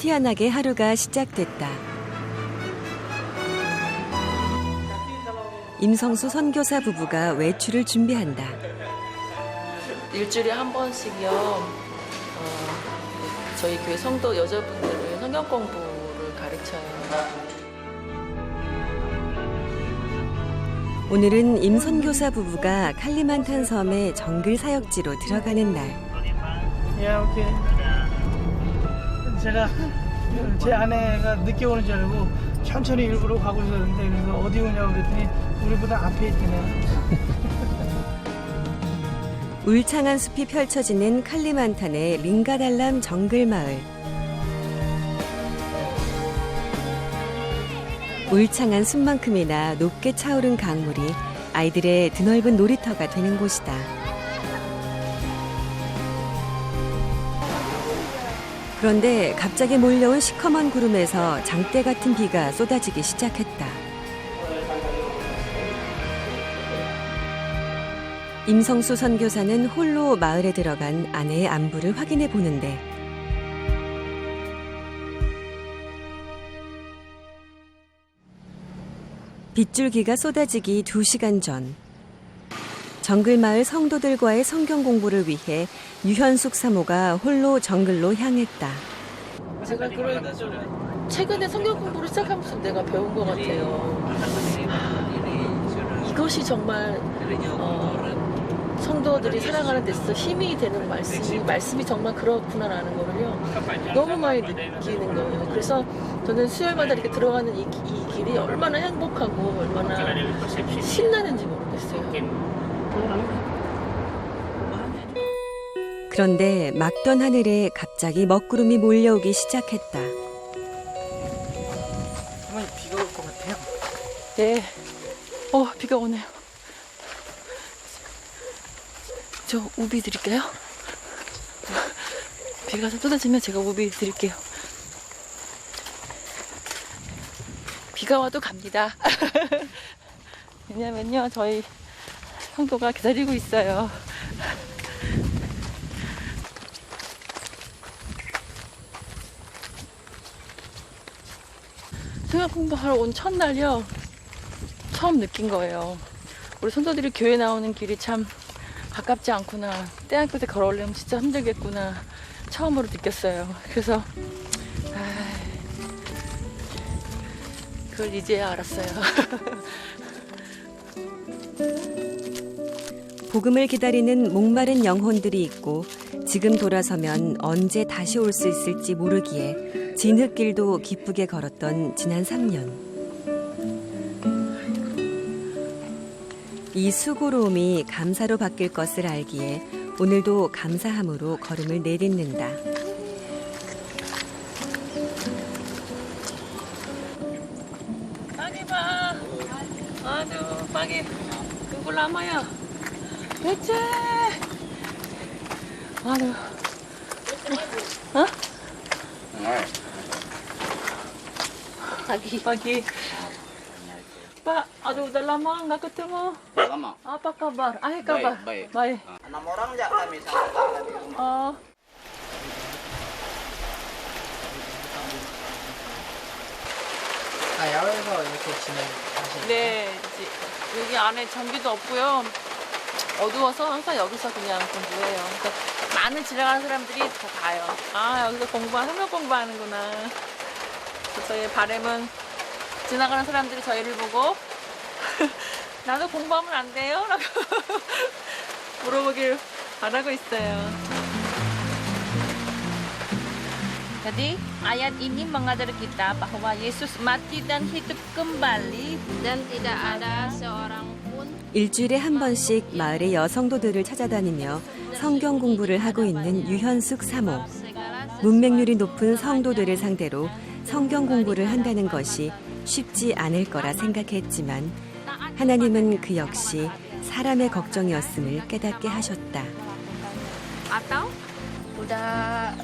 혼티안하게 하루가 시작됐다. 임성수 선교사 부부가 외출을 준비한다. 일주일에 한 번씩요. 어, 저희 교회 성도 여자분들을 성경 공부를 가르쳐요. 오늘은 임 선교사 부부가 칼리만탄 섬의 정글 사역지로 들어가는 날. 야, 오케이. 제가 제 아내가 늦게 오는 줄 알고 천천히 일부러 가고 있었는데 그래서 어디 오냐고 그랬더니 우리보다 앞에 있더네. 울창한 숲이 펼쳐지는 칼리만탄의 링가달람 정글 마을. 울창한 숲만큼이나 높게 차오른 강물이 아이들의 드넓은 놀이터가 되는 곳이다. 그런데 갑자기 몰려온 시커먼 구름에서 장대 같은 비가 쏟아지기 시작했다. 임성수 선교사는 홀로 마을에 들어간 아내의 안부를 확인해 보는데 빗줄기가 쏟아지기 두시간 전 정글 마을 성도들과의 성경 공부를 위해 유현숙 사모가 홀로 정글로 향했다. 제가 그런 최근에 성경 공부를 시작하면서 내가 배운 것 같아요. 이것이 정말 어, 성도들이 살아가는 데 있어서 힘이 되는 말씀이 말씀이 정말 그렇구나라는 거를요 너무 많이 느끼는 거예요. 그래서 저는 수요일마다 이렇게 들어가는 이, 이 길이 얼마나 행복하고 얼마나 신나는지 모르겠어요. 그런데 막던 하늘에 갑자기 먹구름이 몰려오기 시작했다. 정말 비가 올 것 같아요. 네. 어, 비가 오네요. 저 우비 드릴까요? 비가 쏟아지면 제가 우비 드릴게요. 비가 와도 갑니다. 왜냐면요, 저희 성도가 기다리고 있어요. 생각 공부하러 온 첫날요. 처음 느낀 거예요. 우리 선도들이 교회 나오는 길이 참 가깝지 않구나. 대학교 때 걸어오려면 진짜 힘들겠구나. 처음으로 느꼈어요. 그래서, 그걸 이제야 알았어요. 복음을 기다리는 목마른 영혼들이 있고 지금 돌아서면 언제 다시 올 수 있을지 모르기에 진흙길도 기쁘게 걸었던 지난 3년. 이 수고로움이 감사로 바뀔 것을 알기에 오늘도 감사함으로 걸음을 내딛는다. Pagi, Pak. Aduh, pagi. Tunggu Pagi. Pagi. Pak, aduh udah lama nggak ketemu. lama. Apa kabar? Ah, kabar. baik. Baik. Enam orang ya kami sama kakak di rumah. Oh. 아, 야외에서 이렇게 진행하시는 네, 이제 여기 안에 전기도 없고요. 어두워서 항상 여기서 그냥 공부해요. 그러니까 많은 지나가는 사람들이 다 봐요. 아, 여기서 공부하, 성경 공부하는구나. 저의 바람은 지나가는 사람들이 저희를 보고 나도 공부하면 안 돼요? 라고 물어보길 바라고 있어요. Jadi ayat ini mengajar kita bahwa Yesus mati dan hidup kembali dan tidak ada seorang pun 일주일에 한 번씩 마을의 여성도들을 찾아다니며 성경 공부를 하고 있는 유현숙 사모. 문맹률이 높은 성도들을 상대로 성경 공부를 한다는 것이 쉽지 않을 거라 생각했지만 하나님은 그 역시 사람의 걱정이었음을 깨닫게 하셨다. atau udah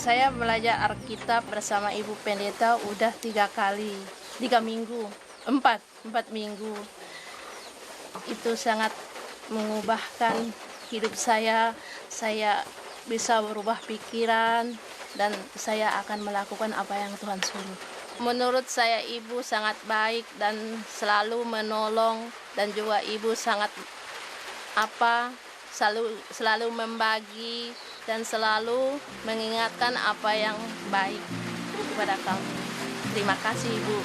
saya belajar Alkitab bersama Ibu Pendeta udah tiga kali tiga minggu empat empat minggu itu sangat mengubahkan hidup saya saya bisa berubah pikiran dan saya akan melakukan apa yang Tuhan suruh. Menurut saya ibu sangat baik dan selalu menolong dan juga ibu sangat apa selalu selalu membagi dan selalu mengingatkan apa yang baik kepada kami. Terima kasih Ibu.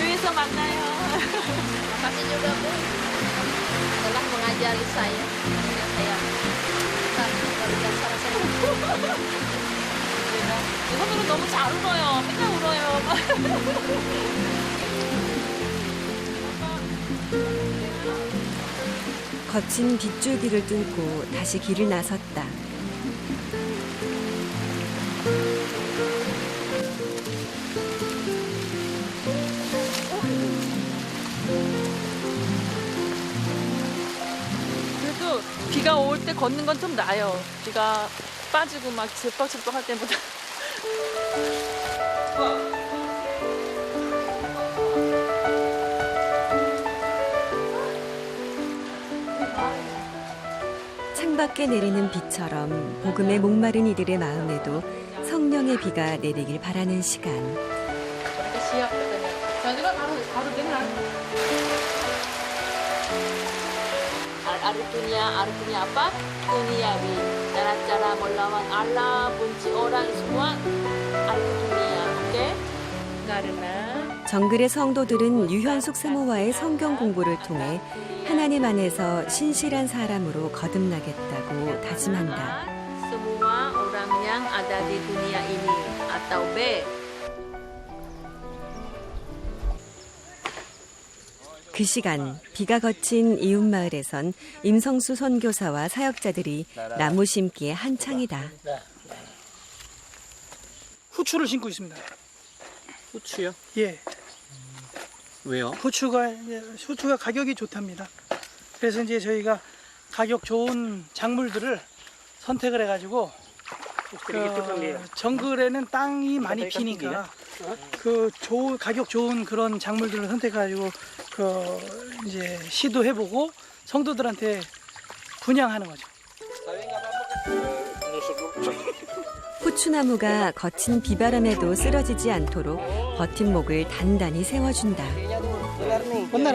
Dewi semangat ya. Terima kasih juga Bu telah mengajari saya. Saya, saya. Rasanya. 오늘은 너무 잘 울어요. 맨날 울어요. 거친 빗줄기를 뚫고 다시 길을 나섰다. 그래도 비가 올 때 걷는 건 좀 나아요. 비가 빠지고 막 질퍽질퍽 할 때보다. 창밖에 내리는 비처럼 복음에 목마른 이들의 마음에도 성령의 비가 내리길 바라는 시간. 이렇게 시합 했더니 melawan Allah, benci orang semua. Arti dunia, oke? Karena 정글의 성도들은 유현숙 사모와의 성경 공부를 통해 하나님 안에서 신실한 사람으로 거듭나겠다고 다짐한다. semua orang yang ada di dunia ini atau B 그 시간 비가 거친 이웃 마을에선 임성수 선교사와 사역자들이 나무 심기에 한창이다. 후추를 심고 있습니다. 후추요? 예. 왜요? 후추가 이제 후추가 가격이 좋답니다. 그래서 이제 저희가 가격 좋은 작물들을 선택을 해가지고 그 정글에는 땅이 많이 피니까 그 좋은 가격 좋은 그런 작물들을 선택해가지고 그 이제 시도해보고 성도들한테 분양하는 거죠. 후추나무가 거친 비바람에도 쓰러지지 않도록 버팀목을 단단히 세워준다. Benar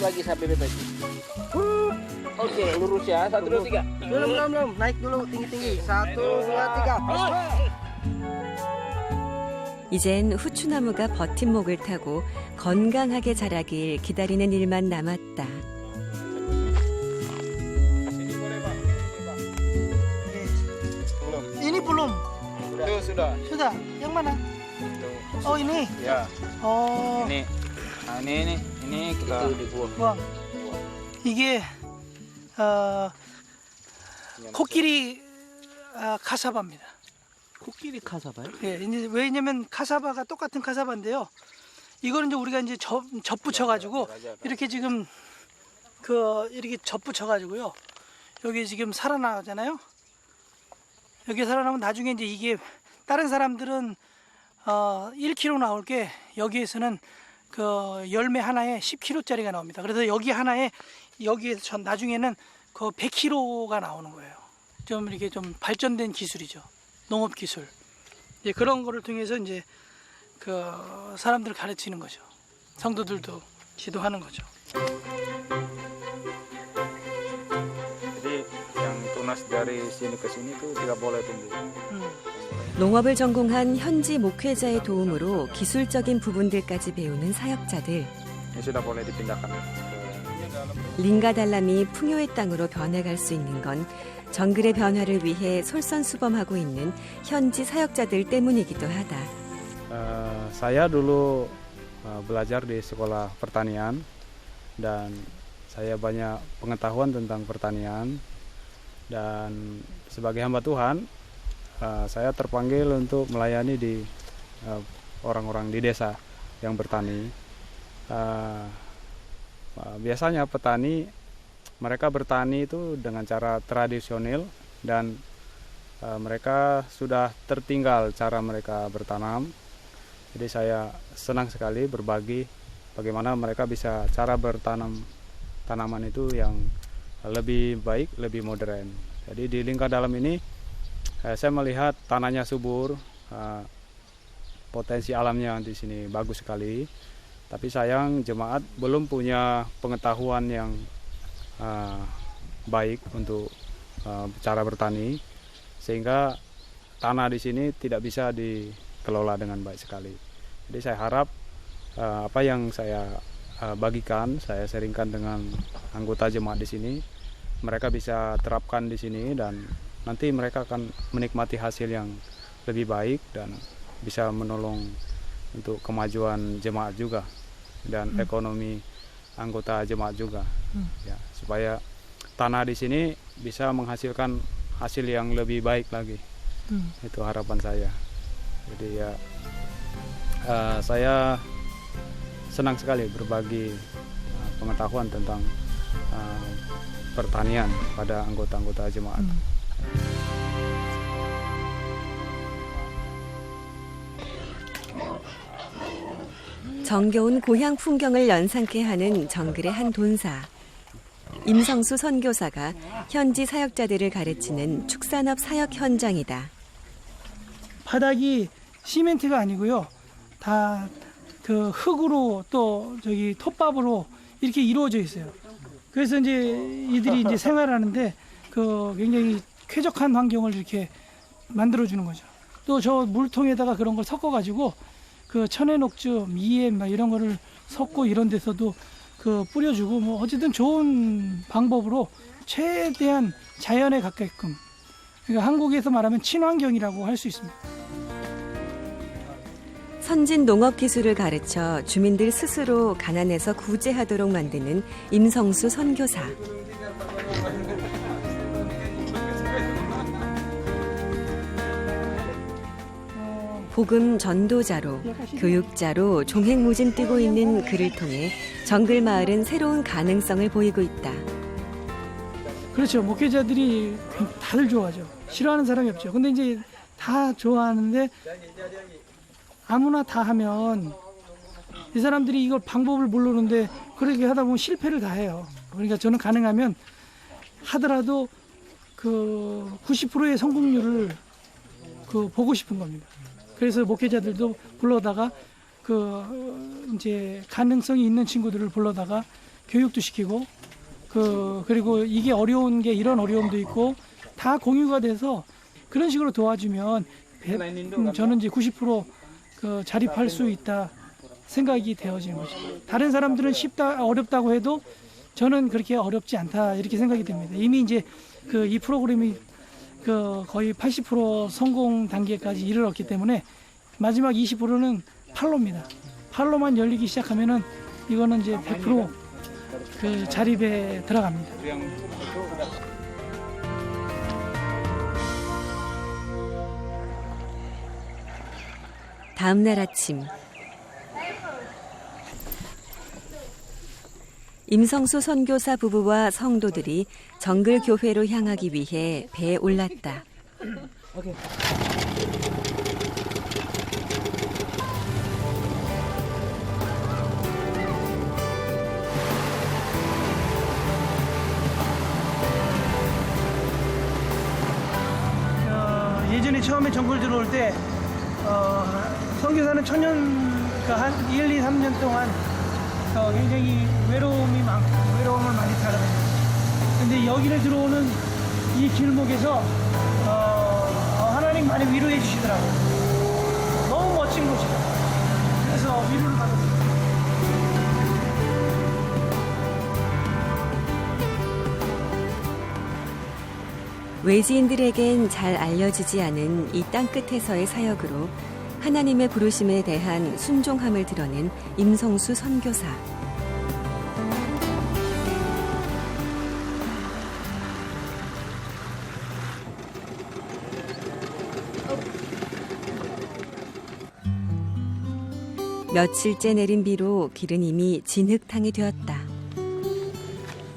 lagi, bebet lagi. Oke, lurus ya. Satu, dua, tiga. Belum belum belum. Naik dulu tinggi tinggi. Satu dua tiga. 이젠 후추나무가 버팀목을 타고 건강하게 자라길 기다리는 일만 남았다. ini belum Itu sudah. sudah yang mana Itu. oh ini Ya, oh ini. Nah, ini ini ini kita dibuang. 와 이게 어, 코끼리 아, 카사바입니다. 코끼리 카사바요? 예, 이제 왜냐면 카사바가 똑같은 카사바인데요. 이거는 이제 우리가 이제 접, 접붙여 가지고 이렇게 지금 그 이렇게 접붙여 가지고요. 여기 지금 살아나잖아요. 여기 살아나면 나중에 이제 이게 다른 사람들은 어 1kg 나올 게 여기에서는 그 열매 하나에 10kg짜리가 나옵니다. 그래서 여기 하나에 여기에 전 나중에는 그 100kg가 나오는 거예요. 좀 이렇게 좀 발전된 기술이죠. 농업 기술. 이제 그런 거를 통해서 이제 그 사람들을 가르치는 거죠. 성도들도 지도하는 거죠. 음. 농업을 전공한 현지 목회자의 도움으로 기술적인 부분들까지 배우는 사역자들. 링가달람이 풍요의 땅으로 변해갈 수 있는 건 정글의 변화를 위해 솔선수범하고 있는 현지 사역자들 때문이기도 하다. Eh, saya dulu eh, belajar di sekolah pertanian dan saya banyak pengetahuan tentang pertanian dan sebagai hamba Tuhan eh, saya terpanggil untuk melayani di eh, orang-orang di desa yang bertani. Eh, eh, biasanya petani mereka bertani itu dengan cara tradisional dan eh, mereka sudah tertinggal cara mereka bertanam Jadi saya senang sekali berbagi bagaimana mereka bisa cara bertanam tanaman itu yang lebih baik, lebih modern. Jadi di lingkar dalam ini eh, saya melihat tanahnya subur, eh, potensi alamnya di sini bagus sekali. Tapi sayang jemaat belum punya pengetahuan yang eh, baik untuk eh, cara bertani, sehingga tanah di sini tidak bisa dikelola dengan baik sekali. Jadi saya harap eh, apa yang saya eh, bagikan, saya sharingkan dengan anggota jemaat di sini, mereka bisa terapkan di sini dan nanti mereka akan menikmati hasil yang lebih baik dan bisa menolong untuk kemajuan jemaat juga dan ekonomi anggota jemaat juga. Ya supaya tanah di sini bisa menghasilkan hasil yang lebih baik lagi. Hmm. itu harapan saya. Jadi ya eh, saya senang sekali berbagi eh, pengetahuan tentang eh, pertanian pada anggota-anggota jemaat. 정겨운 고향 풍경을 연상케 하는 정글의 한 돈사. 임성수 선교사가 현지 사역자들을 가르치는 축산업 사역 현장이다. 바닥이 시멘트가 아니고요. 다 그 흙으로 또 저기 톱밥으로 이렇게 이루어져 있어요. 그래서 이제 이들이 이제 생활하는데 그 굉장히 쾌적한 환경을 이렇게 만들어 주는 거죠. 또 저 물통에다가 그런 걸 섞어 가지고 그 천연옥주, 미엠 막 이런 거를 섞고 이런 데서도 그 뿌려주고 뭐 어쨌든 좋은 방법으로 최대한 자연에 가깝게끔 그러니까 한국에서 말하면 친환경이라고 할 수 있습니다. 선진 농업 기술을 가르쳐 주민들 스스로 가난에서 구제하도록 만드는 임성수 선교사. 복음 전도자로 교육자로 종횡무진 뜨고 있는 그를 통해 정글 마을은 새로운 가능성을 보이고 있다. 그렇죠. 목회자들이 다들 좋아하죠. 싫어하는 사람이 없죠. 근데 이제 다 좋아하는데 아무나 다 하면 이 사람들이 이걸 방법을 모르는데 그렇게 하다 보면 실패를 다 해요. 그러니까 저는 가능하면 하더라도 그 90%의 성공률을 그 보고 싶은 겁니다. 그래서 목회자들도 불러다가 그 이제 가능성이 있는 친구들을 불러다가 교육도 시키고 그 그리고 이게 어려운 게 이런 어려움도 있고 다 공유가 돼서 그런 식으로 도와주면 배- 음, 저는 이제 90%그 자립할 수 있다 생각이 되어지는 거죠. 다른 사람들은 쉽다 어렵다고 해도 저는 그렇게 어렵지 않다 이렇게 생각이 됩니다. 이미 이제 그 이 프로그램이 그 거의 80% 성공 단계까지 이르렀기 때문에 마지막 20%는 팔로입니다. 팔로만 열리기 시작하면은 이거는 이제 100%그 자립에 들어갑니다. 다음 날 아침 임성수 선교사 부부와 성도들이 정글 교회로 향하기 위해 배에 올랐다. 어, 예전에 처음에 정글 들어올 때 어, 선교사는 천년 그한 1, 2, 3년 동안 어, 굉장히 외로움이 많고 외로움을 많이 타거든요. 근데 여기를 들어오는 이 길목에서 어, 어, 하나님 많이 위로해 주시더라고요. 너무 멋진 곳이다. 그래서 위로를 받았어요. 외지인들에겐 잘 알려지지 않은 이 땅 끝에서의 사역으로 하나님의 부르심에 대한 순종함을 드러낸 임성수 선교사. 며칠째 내린 비로 길은 이미 진흙탕이 되었다.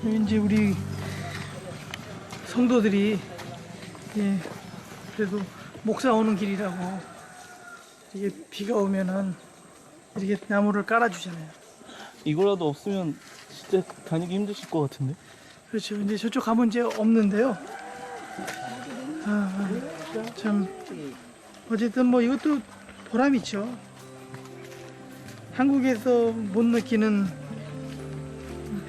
이제 우리 성도들이 예, 그래도 목사 오는 길이라고 이게 비가 오면은 이렇게 나무를 깔아주잖아요. 이거라도 없으면 진짜 다니기 힘드실 것 같은데. 그렇죠. 이제 저쪽 가면 이제 없는데요. 아, 참 어쨌든 뭐 이것도 보람 있죠. 한국에서 못 느끼는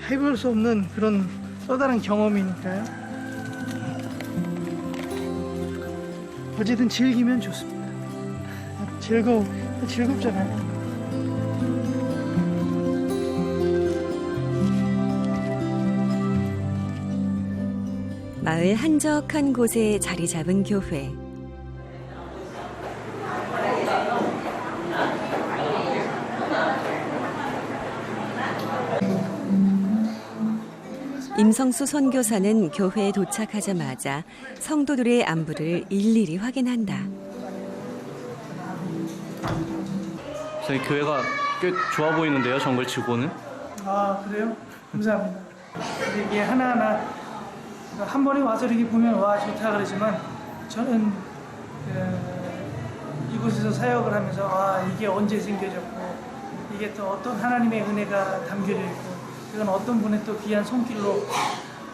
해볼 수 없는 그런 또 다른 경험이니까요. 어쨌든 즐기면 좋습니다. 즐거워 즐겁잖아요. 마을 한적한 곳에 자리 잡은 교회. 임성수 선교사는 교회에 도착하자마자 성도들의 안부를 일일이 확인한다. 저희 교회가 꽤 좋아 보이는데요, 정글 치고는. 아 그래요? 감사합니다. 이게 하나하나 한 번에 와서 이렇게 보면 와 좋다 그러지만 저는 그 이곳에서 사역을 하면서 아 이게 언제 생겨졌고 이게 또 어떤 하나님의 은혜가 담겨져 있고 이건 어떤 분의 또 귀한 손길로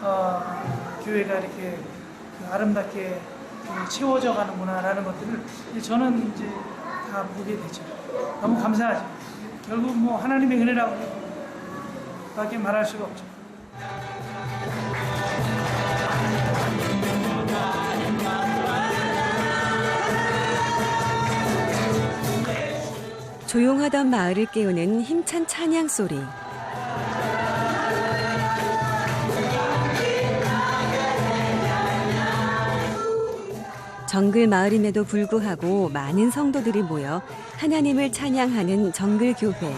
어, 교회가 이렇게 그 아름답게 그 채워져 가는구나라는 것들을 저는 이제 다 보게 되죠. 너무 감사하죠. 결국 뭐 하나님의 은혜라고 밖에 말할 수가 없죠. 조용하던 마을을 깨우는 힘찬 찬양 소리. 정글 마을임에도 불구하고 많은 성도들이 모여 하나님을 찬양하는 정글 교회.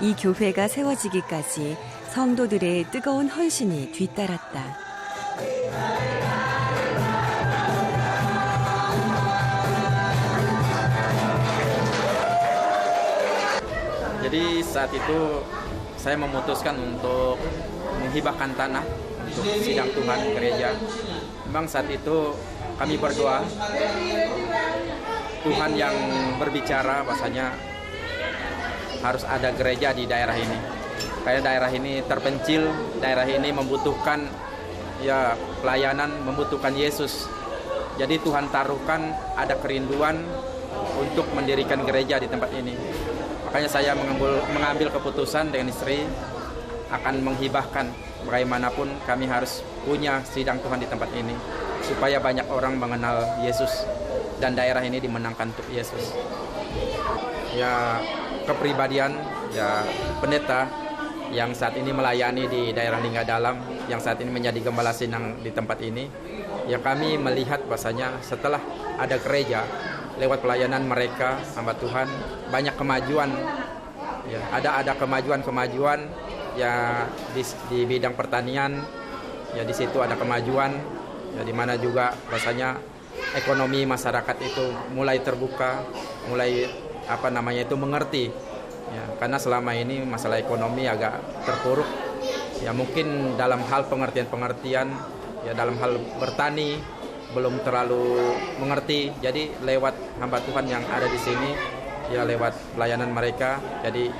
이 교회가 세워지기까지 성도들의 뜨거운 헌신이 뒤따랐다. Jadi saat itu saya memutuskan untuk menghibahkan tanah untuk sidang Tuhan gereja. Memang saat itu kami berdoa Tuhan yang berbicara bahasanya harus ada gereja di daerah ini. Karena daerah ini terpencil, daerah ini membutuhkan ya pelayanan, membutuhkan Yesus. Jadi Tuhan taruhkan ada kerinduan untuk mendirikan gereja di tempat ini. Makanya saya mengambil, mengambil keputusan dengan istri akan menghibahkan bagaimanapun kami harus punya sidang Tuhan di tempat ini supaya banyak orang mengenal Yesus dan daerah ini dimenangkan untuk Yesus. Ya kepribadian ya pendeta yang saat ini melayani di daerah Lingga Dalam yang saat ini menjadi gembala sinang di tempat ini ya kami melihat bahasanya setelah ada gereja lewat pelayanan mereka hamba Tuhan banyak kemajuan ya ada ada kemajuan-kemajuan ya di, di bidang pertanian ya di situ ada kemajuan. Ya di mana juga rasanya ekonomi masyarakat itu mulai terbuka mulai apa namanya itu mengerti. Ya karena selama ini masalah ekonomi agak terpuruk. Ya mungkin dalam hal pengertian-pengertian ya dalam hal bertani belum terlalu mengerti. Jadi lewat hamba Tuhan yang ada di sini ya lewat pelayanan mereka. Jadi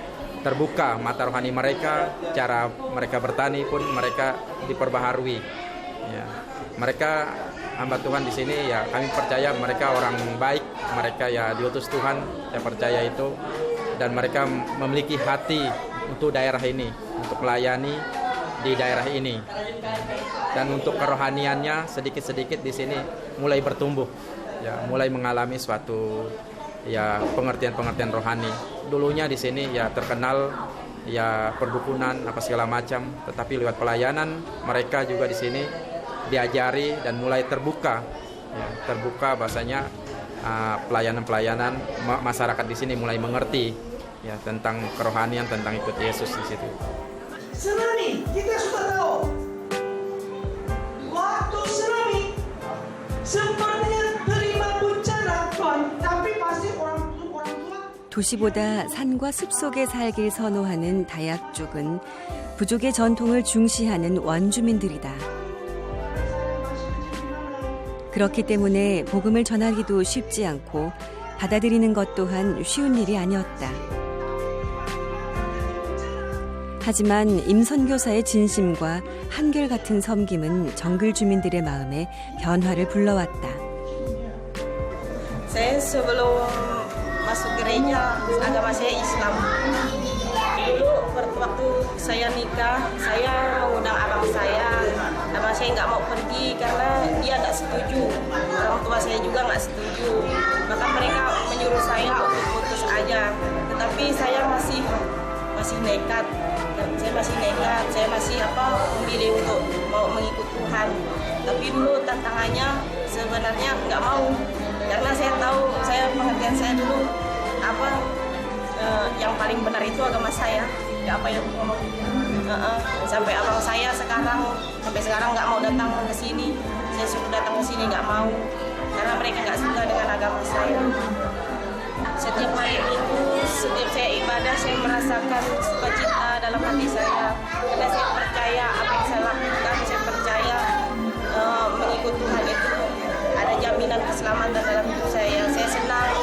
terbuka mata rohani mereka cara mereka bertani pun mereka diperbaharui. Ya. Mereka hamba Tuhan di sini ya kami percaya mereka orang baik mereka ya diutus Tuhan saya percaya itu. Dan mereka memiliki hati untuk daerah ini untuk melayani di daerah ini. Dan untuk kerohaniannya sedikit-sedikit di sini mulai bertumbuh ya mulai mengalami suatu ya pengertian-pengertian rohani dulunya di sini ya terkenal ya perdukunan apa segala macam tetapi lewat pelayanan mereka juga di sini diajari dan mulai terbuka ya terbuka bahasanya ah, pelayanan-pelayanan ma- masyarakat di sini mulai mengerti ya tentang kerohanian tentang ikut Yesus di situ. Tsunami, kita sudah tahu. Waktu tsunami, 도시보다 산과 숲 속에 살길 선호하는 다약족은 부족의 전통을 중시하는 원주민들이다. 그렇기 때문에 복음을 전하기도 쉽지 않고 받아들이는 것 또한 쉬운 일이 아니었다. 하지만 임 선교사의 진심과 한결같은 섬김은 정글 주민들의 마음에 변화를 불러왔다. Masuk gereja agama saya Islam. Dulu waktu saya nikah, saya mengundang abang saya. Abang saya nggak mau pergi karena dia nggak setuju. Orang tua saya juga nggak setuju. Maka mereka menyuruh saya untuk putus aja. Tetapi saya masih masih nekat. Saya masih nekat. Saya masih apa memilih untuk mau mengikut Tuhan. Tapi dulu tantangannya sebenarnya nggak mau karena saya tahu saya pengertian saya dulu apa eh, yang paling benar itu agama saya. Ya apa yang ngomong. Heeh. sampai abang saya sekarang sampai sekarang nggak mau datang ke sini. Saya suruh datang ke sini nggak mau. Karena mereka nggak suka dengan agama saya. Setiap hari itu setiap saya ibadah saya merasakan sukacita dalam hati saya. Karena saya percaya apa yang saya lakukan jaminan keselamatan dalam hidup saya saya senang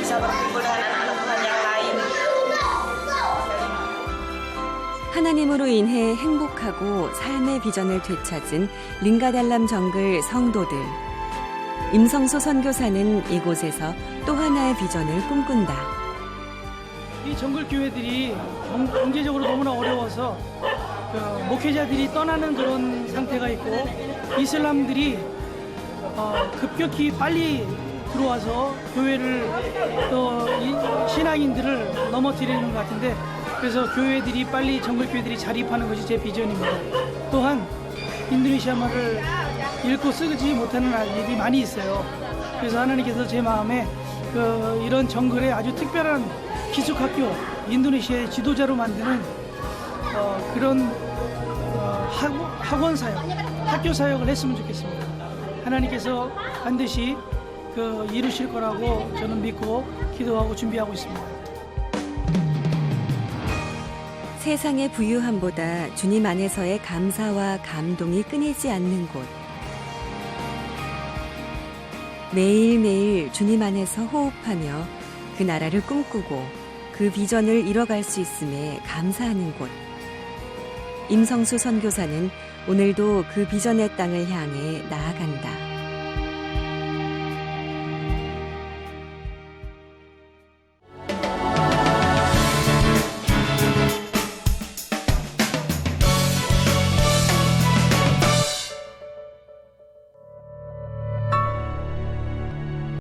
bisa berkumpul dengan anak-anak Tuhan yang lain 하나님으로 인해 행복하고 삶의 비전을 되찾은 링가달람 정글 성도들. 임성수 선교사는 이곳에서 또 하나의 비전을 꿈꾼다. 이 정글 교회들이 경- 경제적으로 너무나 어려워서 그 목회자들이 떠나는 그런 상태가 있고 이슬람들이 어, 급격히 빨리 들어와서 교회를 또 이- 신앙인들을 넘어뜨리는 것 같은데 그래서 교회들이 빨리 정글 교회들이 자립하는 것이 제 비전입니다. 또한 인도네시아 말을 읽고 쓰지 못하는 아이들이 많이 있어요. 그래서 하나님께서 제 마음에 그 이런 정글에 아주 특별한 기숙학교 인도네시아의 지도자로 만드는 어, 그런 어, 학, 학원 사역, 학교 사역을 했으면 좋겠습니다. 하나님께서 반드시 그 이루실 거라고 저는 믿고 기도하고 준비하고 있습니다. 세상의 부유함보다 주님 안에서의 감사와 감동이 끊이지 않는 곳. 매일매일 주님 안에서 호흡하며 그 나라를 꿈꾸고 그 비전을 이뤄갈 수 있음에 감사하는 곳. 임성수 선교사는 오늘도 그 비전의 땅을 향해 나아간다.